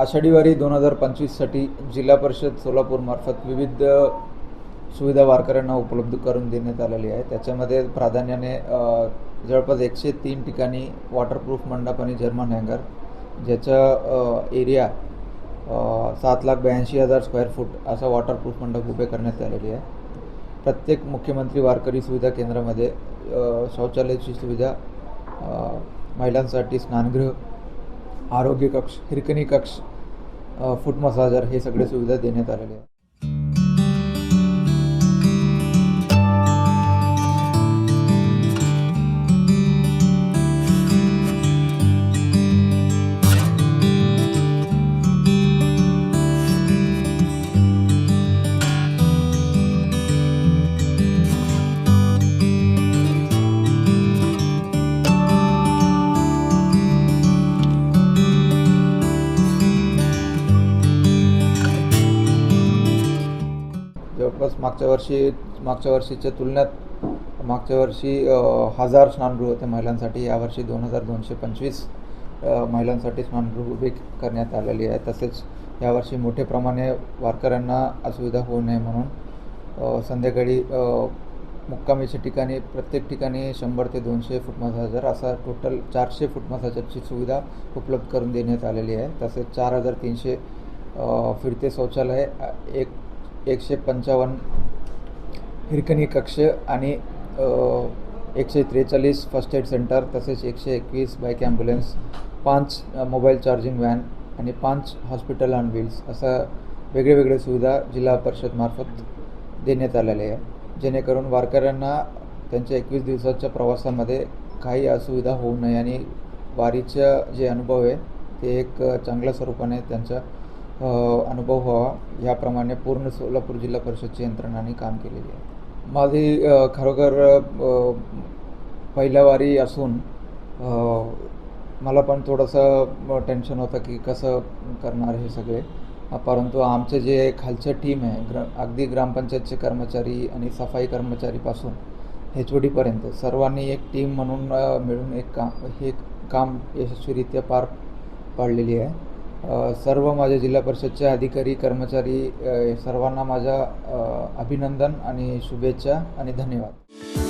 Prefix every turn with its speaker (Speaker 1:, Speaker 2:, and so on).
Speaker 1: आषाढीवारी दोन हजार पंचवीससाठी जिल्हा परिषद सोलापूरमार्फत विविध सुविधा वारकऱ्यांना उपलब्ध करून देण्यात आलेली आहे. त्याच्यामध्ये प्राधान्याने जवळपास एकशे तीन ठिकाणी वॉटरप्रूफ मंडप आणि जर्मन हँगर ज्याचा एरिया सात लाख ब्याऐंशी हजार स्क्वेअर फूट असा वॉटरप्रूफ मंडप उभे करण्यात आलेली आहे. प्रत्येक मुख्यमंत्री वारकरी सुविधा केंद्रामध्ये शौचालयाची सुविधा महिलांसाठी स्नानगृह आरोग्य कक्ष हिरकणी कक्ष फूट मसाजर हे सगळे सुविधा देण्यात आलेले आहेत. जवळपास मागच्या वर्षी मागच्या वर्षीच्या तुलनेत मागच्या वर्षी हजार स्नानगृह होते महिलांसाठी. यावर्षी दोन हजार दोनशे पंचवीस महिलांसाठी स्नानगृह उभे करण्यात आलेली आहे. तसेच यावर्षी मोठ्या प्रमाणे वारकऱ्यांना असुविधा होऊ नये म्हणून संध्याकाळी मुक्कामीच्या ठिकाणी प्रत्येक ठिकाणी शंभर ते दोनशे फूट मसाजर असा टोटल चारशे फूट मसाजरची सुविधा उपलब्ध करून देण्यात आलेली आहे. तसेच चार हजार तीनशे फिरते शौचालय एक एकशे पंचावन्न. हिरकणी कक्ष आणि एकशे त्रेचाळीस फर्स्ट एड सेंटर तसेच एकशे एकवीस बाईक ॲम्ब्युलन्स पाच मोबाईल चार्जिंग व्हॅन आणि पाच हॉस्पिटल ऑन व्हील्स असा वेगळे वेगळे सुविधा जिल्हा परिषदमार्फत देण्यात आलेल्या आहे. जेणेकरून वारकऱ्यांना त्यांच्या एकवीस दिवसाच्या प्रवासामध्ये काही असुविधा होऊ नये आणि वारीचं जे अनुभव आहे ते एक चांगल्या स्वरूपाने त्यांच्या अनुभव व्हावा याप्रमाणे पूर्ण सोलापूर जिल्हा परिषदची यंत्रणाने काम केलेली आहे. माझी खरोखर पहिल्या वारी असून मला पण थोडंसं टेन्शन होतं की कसं करणार हे सगळे. परंतु आमचे जे खालचं टीम आहे ग्र अगदी ग्रामपंचायतचे कर्मचारी आणि सफाई कर्मचारीपासून एच ओ डीपर्यंत सर्वांनी एक टीम म्हणून मिळून एक काम हे काम यशस्वीरित्या पार पाडलेली आहे. सर्व माझ्या जिल्हा परिषदचे अधिकारी कर्मचारी सर्वांना माझा अभिनंदन आणि शुभेच्छा आणि धन्यवाद.